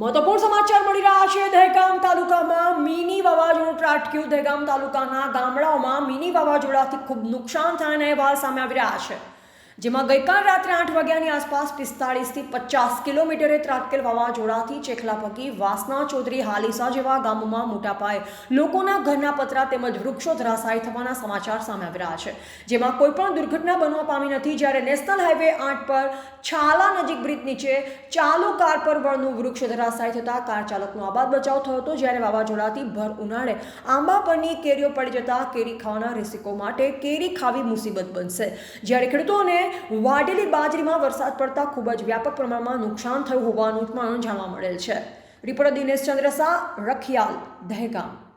મહત્વપૂર્ણ સમાચાર મળી રહ્યા છે દહેગામ તાલુકામાં મિની વાવાઝોડું ત્રાટક્યું. દહેગામ તાલુકાના ગામડાઓમાં મિની વાવાઝોડાથી ખૂબ નુકસાન થયાના અહેવાલ સામે આવી રહ્યા છે. જેમાં ગઈકાલ રાત્રે આઠ વાગ્યાની આસપાસ પિસ્તાળીસથી પચાસ કિલોમીટરે ત્રાટકેલ વાવાઝોડાથી ચેખલા પકી વાસના ચૌધરી હાલીસા જેવા ગામોમાં મોટા પાયે લોકોના ઘરના પતરા તેમજ વૃક્ષો ધરાશાયી થવાના સમાચાર સામે આવી રહ્યા છે. જેમાં કોઈપણ દુર્ઘટના બનવા પામી નથી જ્યારે નેશનલ હાઈવે આઠ પર છાલા નજીક બ્રિજ નીચે ચાલુ કાર પર વળનું વૃક્ષ ધરાશાયી થતાં કાર ચાલકનો આબાદ બચાવ થયો હતો જ્યારે વાવાઝોડાથી ભર ઉનાળે આંબા પરની કેરીઓ પડી જતા કેરી ખાવાના રસિકો માટે કેરી ખાવી મુસીબત બનશે. જ્યારે ખેડૂતોને વાઢેલી બાજરીમાં વરસાદ પડતા ખૂબ જ વ્યાપક પ્રમાણમાં નુકસાન થયું હોવાનું પણ જાણવા મળેલ છે. રિપોર્ટર દિનેશ ચંદ્ર શાહ, રખિયાલ, દહેગામ.